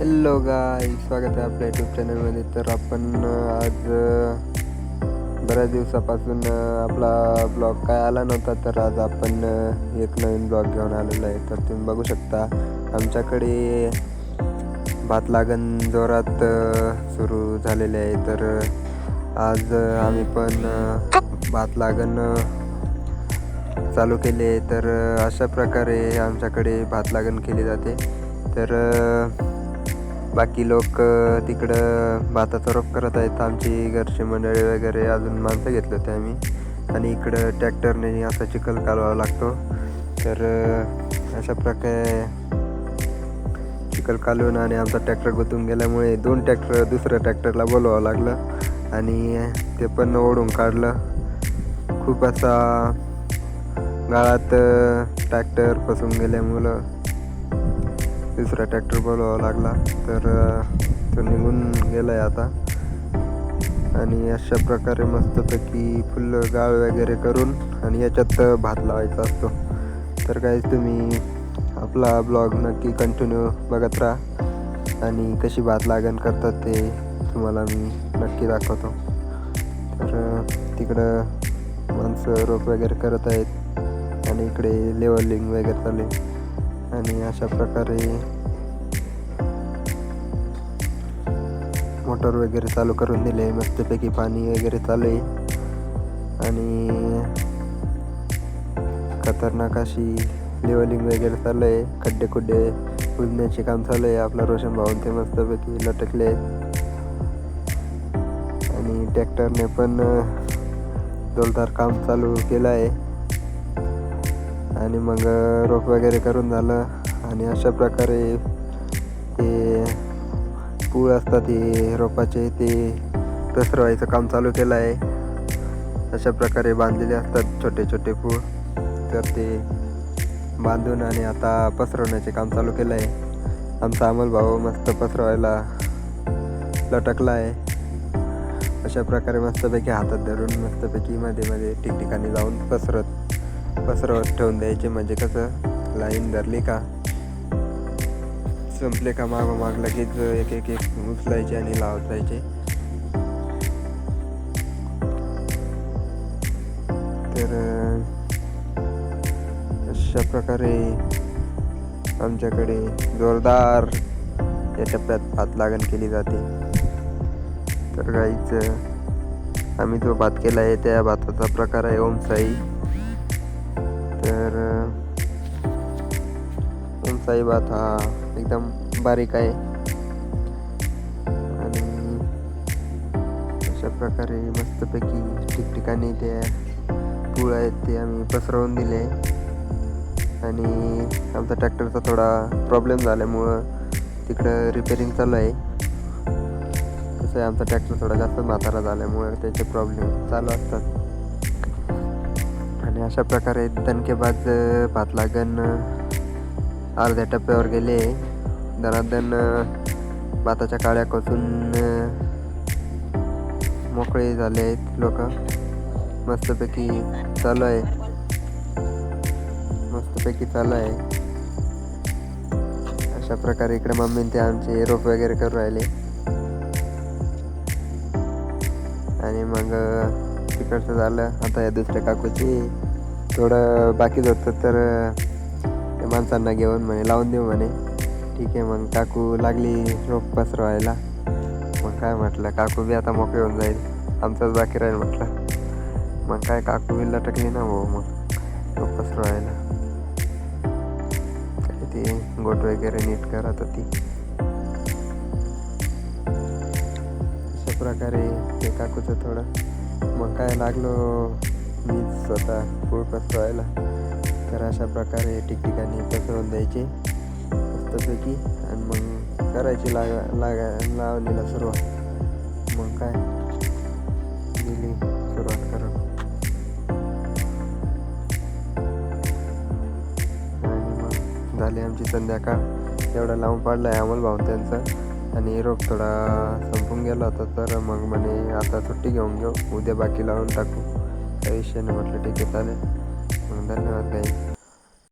Hello गाय स्वागत आहे आपल्या यूट्यूब चॅनलमध्ये तर आपण आज बऱ्याच दिवसापासून आपला ब्लॉग काय आला नव्हता तर आज आपण एक नवीन ब्लॉग घेऊन आलेलो आहे. तर तुम्ही बघू शकता आमच्याकडे भात लागण जोरात सुरू झालेले आहे. तर आज आम्ही पण भात लागण चालू केले तर अशा प्रकारे आमच्याकडे भात लागण केली जाते. तर बाकी लोक तिकडं भाताचा रोप करत आहेत. आमची घरची मंडळी वगैरे अजून माणसं घेतले होते आम्ही. आणि इकडं ट्रॅक्टरने असा चिखल कालवावा लागतो. तर अशा प्रकारे चिखल कालवून आणि आमचा ट्रॅक्टर गुतून गेल्यामुळे दोन ट्रॅक्टर दुसऱ्या ट्रॅक्टरला बोलवावं लागलं. आणि ते पण ओढून काढलं. खूप असा गाळात ट्रॅक्टर फसून गेल्यामुळं दुसरा ट्रॅक्टर बोलवावा लागला. तर तो निघून गेला आहे आता. आणि अशा प्रकारे मस्तपैकी फुलं गाळ वगैरे करून आणि याच्यात भात लावायचा असतो. तर काहीच तुम्ही आपला ब्लॉग नक्की कंटिन्यू बघत राहा. आणि कशी भात लागण करतात ते तुम्हाला मी नक्की दाखवतो. तर तिकडं माणसं रोप वगैरे करत आहेत. आणि इकडे लेवलिंग वगैरे चालू आहे. आणि अशा प्रकारे मोटर वगैरे चालू करून दिले. मस्तपैकी पाणी वगैरे चालू आहे. आणि खतरनाक अशी लेवलिंग वगैरे चालू आहे. खड्डे खुड्डे बुजण्याचे काम चालू आहे. आपला रोशन भाऊन ते मस्तपैकी लटकले आहेत. आणि ट्रॅक्टरने पण जोरदार काम चालू केलं आहे. आणि मग रोप वगैरे करून झालं. आणि अशा प्रकारे ते पूळ असतात ते रोपाचे ते पसरवायचं काम चालू केलं आहे. अशा प्रकारे बांधलेले असतात छोटे छोटे पूळ. तर ते बांधून आणि आता पसरवण्याचे काम चालू केलं आहे. आमचा अमल भाऊ मस्त पसरवायला लटकला आहे. अशा प्रकारे मस्तपैकी हातात धरून मस्तपैकी मध्ये मध्ये ठिकठिकाणी जाऊन पसरत पसरवत ठेवून द्यायचे. म्हणजे कसं लाईन धरली का संपले का माग माग लगेच एक एक एक उचलायचे आणि लावत जायचे तर अशा प्रकारे आमच्याकडे जोरदार या टप्प्यात भात लागण केली जाते. तर गाईच आम्ही जो भात केला आहे त्या भाताचा प्रकार आहे ओमसाई. साईबात भात हा. एकदम बारीक आहे. आणि अशा प्रकारे मस्तपैकी ठिकठिकाणी ते पूळ आहेत ते आम्ही पसरवून दिले. आणि आमचा ट्रॅक्टरचा थोडा प्रॉब्लेम झाल्यामुळं तिकडं रिपेरिंग चालू आहे. कसं आहे आमचा ट्रॅक्टर थोडा जास्त म्हातारा झाल्यामुळे त्याचे प्रॉब्लेम चालू असतात. आणि अशा प्रकारे दणकेबाज भात लागण अर्ध्या टप्प्यावर गेले. दनादन भाताच्या काळ्या कसून मोकळे झाले आहेत लोक. मस्तपैकी चालू आहे. मस्तपैकी चालू आहे. अशा प्रकारे इकडे मम्मी ते आमचे रोप वगैरे करून राहिले. आणि मग तिकडचं झालं. आता या दुसऱ्या काकूची थोडं बाकीच होतं तर माणसांना घेऊन म्हणे लावून देऊ म्हणे. ठीक आहे मग काकू लागली रोप पसरवायला. मग काय म्हटलं काकू बी आता मोकळे होऊन जाईल. आमचाच बाकी राहील म्हटलं. मग काय काकू बी लटकली ना भाऊ मग रोप पसरवायला. काय ते गोट वगैरे नीट करत होती. अशा प्रकारे ते काकूचं थोडं. मग काय लागलो मी स्वतः पूळ पसरवायला. तर अशा प्रकारे ठिकठिकाणी पसरवून द्यायचे. मस्तपैकी आणि मग करायची लागा लागा लावलेला सुरुवात. मग काय? दिली सुरुवात करून. आणि मग झाली आमची संध्याकाळ. एवढा लावून पाडला आहे अमोल भाऊ त्यांचं. आणि रोप थोडा संपून गेला होता तर मग म्हणे आता सुट्टी घेऊन घेऊ उद्या बाकी लावून टाकू. काही विषय नाही म्हटलं ठीक आहे चालेल. धन्यवाद काही